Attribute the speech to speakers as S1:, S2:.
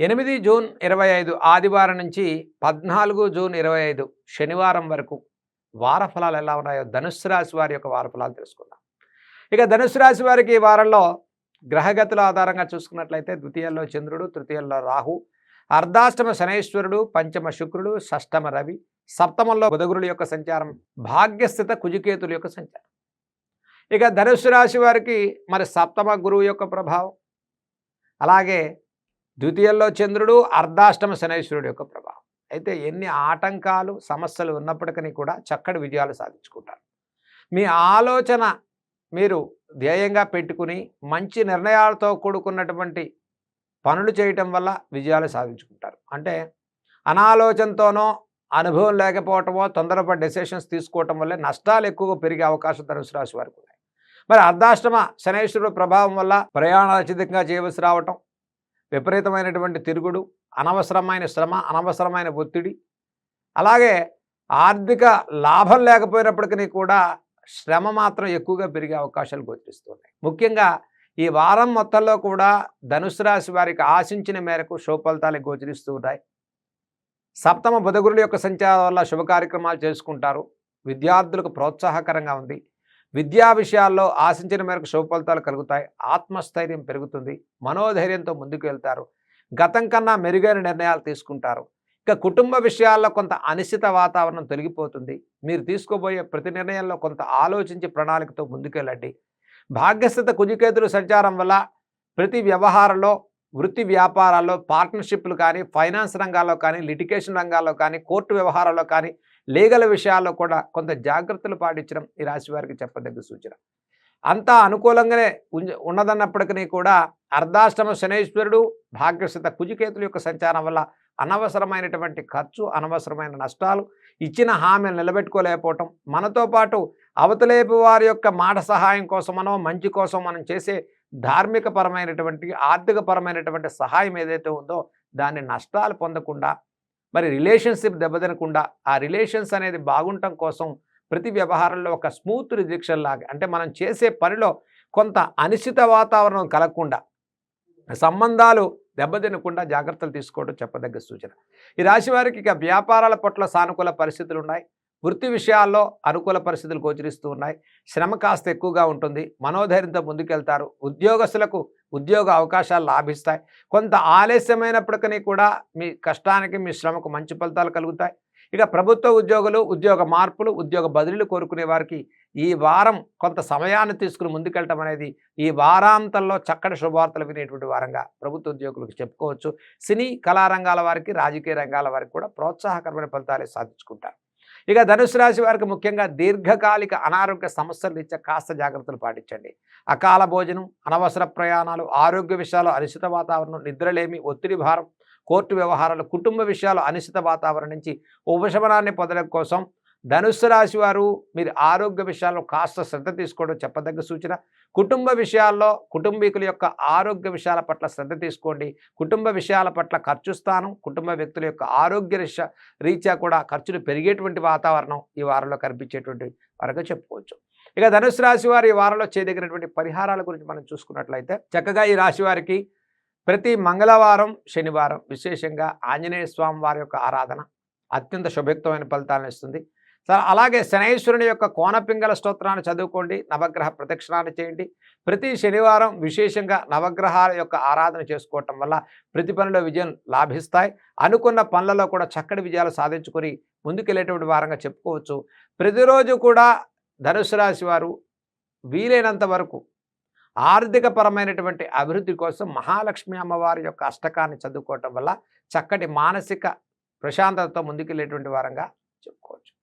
S1: ఎనిమిది జూన్ ఇరవై ఐదు ఆదివారం నుంచి పద్నాలుగు జూన్ ఇరవై ఐదు శనివారం వరకు వార ఫలాలు ఎలా ఉన్నాయో ధనుసు రాశి వారి యొక్క వార ఫలాలు తెలుసుకుందాం. ఇక ధనుసు రాశి వారికి ఈ వారంలో గ్రహగతుల ఆధారంగా చూసుకున్నట్లయితే ద్వితీయంలో చంద్రుడు తృతీయంలో రాహు అర్ధాష్టమ శనైశ్వరుడు పంచమ శుక్రుడు షష్టమ రవి సప్తమంలో బుధగురుల యొక్క సంచారం భాగ్యస్థిత కుజికేతుల యొక్క సంచారం. ఇక ధనుసు రాశి వారికి మరి సప్తమ గురువు యొక్క ప్రభావం అలాగే ద్వితీయంలో చంద్రుడు అర్ధాష్టమ శనైశ్వరుడు యొక్క ప్రభావం. అయితే ఎన్ని ఆటంకాలు సమస్యలు ఉన్నప్పటికీ కూడా చక్కటి విజయాలు సాధించుకుంటారు. మీ ఆలోచన మీరు ధ్యేయంగా పెట్టుకుని మంచి నిర్ణయాలతో కూడుకున్నటువంటి పనులు చేయటం వల్ల విజయాలు సాధించుకుంటారు. అంటే అనాలోచనతోనో అనుభవం లేకపోవటమో తొందరపడి డెసిషన్స్ తీసుకోవటం వల్లే నష్టాలు ఎక్కువగా పెరిగే అవకాశం ధనుసు రాశి వారికి ఉన్నాయి. మరి అర్ధాష్టమ శనేశ్వరుడు ప్రభావం వల్ల ప్రయాణాలు అత్యధికంగా చేయవలసి రావటం విపరీతమైనటువంటి తిరుగుడు అనవసరమైన శ్రమ అనవసరమైన ఒత్తిడి. అలాగే ఆర్థిక లాభం లేకపోయినప్పటికీ కూడా శ్రమ మాత్రం ఎక్కువగా పెరిగే అవకాశాలు గోచరిస్తున్నాయి. ముఖ్యంగా ఈ వారం మొత్తంలో కూడా ధనుసు రాశి వారికి ఆశించిన మేరకు శుభఫలితాలు గోచరిస్తూ ఉన్నాయి సప్తమ బుధగురుల యొక్క సంచారం వల్ల శుభ కార్యక్రమాలు చేసుకుంటారు. విద్యార్థులకు ప్రోత్సాహకరంగా ఉంది. విద్యా విషయాల్లో ఆశించిన మేరకు శుభ ఫలితాలు కలుగుతాయి. ఆత్మస్థైర్యం పెరుగుతుంది. మనోధైర్యంతో ముందుకు వెళ్తారు. గతం కన్నా మెరుగైన నిర్ణయాలు తీసుకుంటారు. ఇక కుటుంబ విషయాల్లో కొంత అనిశ్చిత వాతావరణం తొలగిపోతుంది. మీరు తీసుకోబోయే ప్రతి నిర్ణయంలో కొంత ఆలోచించి ప్రణాళికతో ముందుకెళ్ళండి. భాగ్యస్థిత కుజికేతులు సంచారం వల్ల ప్రతి వ్యవహారంలో వృత్తి వ్యాపారాల్లో పార్ట్నర్షిప్లు కానీ ఫైనాన్స్ రంగాల్లో కానీ లిటికేషన్ రంగాల్లో కానీ కోర్టు వ్యవహారాల్లో కానీ లీగల్ విషయాల్లో కూడా కొంత జాగ్రత్తలు పాటించడం ఈ రాశి వారికి చెప్పదగ్గ సూచన. అంతా అనుకూలంగానే ఉన్నదన్నప్పటికీ కూడా అర్ధాష్టమ శనేశ్వరుడు భాగ్యస్థిత కుజికేతుల యొక్క సంచారం వల్ల అనవసరమైనటువంటి ఖర్చు అనవసరమైన నష్టాలు ఇచ్చిన హామీలు నిలబెట్టుకోలేకపోవటం మనతో పాటు అవతలేపు వారి యొక్క మాట సహాయం కోసమనో మంచి కోసం మనం చేసే ధార్మిక పరమైనటువంటి ఆర్థిక పరమైనటువంటి సహాయం ఏదైతే ఉందో దాన్ని నష్టాలు పొందకుండా మరి రిలేషన్షిప్ దెబ్బతినకుండా ఆ రిలేషన్స్ అనేది బాగుండటం కోసం ప్రతి వ్యవహారంలో ఒక స్మూత్ రిజెక్షన్ లాగా అంటే మనం చేసే పనిలో కొంత అనిశ్చిత వాతావరణం కలగకుండా సంబంధాలు దెబ్బతినకుండా జాగ్రత్తలు తీసుకోవడం చెప్పదగ్గ సూచన. ఈ రాశి వారికి ఇక వ్యాపారాల పట్ల సానుకూల పరిస్థితులు ఉన్నాయి వృత్తి విషయాల్లో అనుకూల పరిస్థితులు గోచరిస్తూ ఉన్నాయి. శ్రమ కాస్త ఎక్కువగా ఉంటుంది. మనోధైర్యంతో ముందుకెళ్తారు. ఉద్యోగస్తులకు ఉద్యోగ అవకాశాలు లాభిస్తాయి. కొంత ఆలస్యమైనప్పటికీ కూడా మీ కష్టానికి మీ శ్రమకు మంచి ఫలితాలు కలుగుతాయి. ఇక ప్రభుత్వ ఉద్యోగులు ఉద్యోగ మార్పులు ఉద్యోగ బదిలీలు కోరుకునే వారికి ఈ వారం కొంత సమయాన్ని తీసుకుని ముందుకెళ్ళటం అనేది ఈ వారాంతంలో చక్కటి శుభవార్తలు వినేటువంటి వారంగా ప్రభుత్వ ఉద్యోగులకు చెప్పుకోవచ్చు. సినీ కళారంగాల వారికి రాజకీయ రంగాల వారికి కూడా ప్రోత్సాహకరమైన ఫలితాలు సాధించుకుంటారు. ఇక ధనుసు రాశి వారికి ముఖ్యంగా దీర్ఘకాలిక అనారోగ్య సమస్యలు ఇచ్చే కాస్త జాగ్రత్తలు పాటించండి. అకాల భోజనం అనవసర ప్రయాణాలు ఆరోగ్య విషయాలు అనిశ్చిత వాతావరణం నిద్రలేమి ఒత్తిడి భారం కోర్టు వ్యవహారాలు కుటుంబ విషయాలు అనిశ్చిత వాతావరణం నుంచి ఉపశమనాన్ని పొందడం కోసం ధనుస్సు రాశి వారు మీరు ఆరోగ్య విషయాల్లో కాస్త శ్రద్ధ తీసుకోవడం చెప్పదగ్గ సూచన. కుటుంబ విషయాల్లో కుటుంబీకుల యొక్క ఆరోగ్య విషయాల పట్ల శ్రద్ధ తీసుకోండి. కుటుంబ విషయాల పట్ల ఖర్చు స్థానం కుటుంబ వ్యక్తుల యొక్క ఆరోగ్య రీత్యా కూడా ఖర్చులు పెరిగేటువంటి వాతావరణం ఈ వారంలో కనిపించేటువంటి వరకు చెప్పుకోవచ్చు. ఇక ధనుసు రాశి వారు ఈ వారంలో చేయదగినటువంటి పరిహారాల గురించి మనం చూసుకున్నట్లయితే చక్కగా ఈ రాశి వారికి ప్రతి మంగళవారం శనివారం విశేషంగా ఆంజనేయ స్వామి వారి యొక్క ఆరాధన అత్యంత శుభయుక్తమైన ఫలితాలను ఇస్తుంది. అలాగే శనైశ్వరుని యొక్క కోనపింగళ స్తోత్రాన్ని చదువుకోండి నవగ్రహ ప్రదక్షిణాన్ని చేయండి. ప్రతి శనివారం విశేషంగా నవగ్రహాల యొక్క ఆరాధన చేసుకోవటం వల్ల ప్రతి పనిలో విజయం లాభిస్తాయి. అనుకున్న పనులలో కూడా చక్కటి విజయాలు సాధించుకొని ముందుకెళ్ళేటువంటి వారంగా చెప్పుకోవచ్చు. ప్రతిరోజు కూడా ధనుసు రాశి వారు వీలైనంత వరకు ఆర్థికపరమైనటువంటి అభివృద్ధి కోసం మహాలక్ష్మి అమ్మవారి యొక్క అష్టకాన్ని చదువుకోవటం వల్ల చక్కటి మానసిక ప్రశాంతతతో ముందుకెళ్ళేటువంటి వారంగా చెప్పుకోవచ్చు.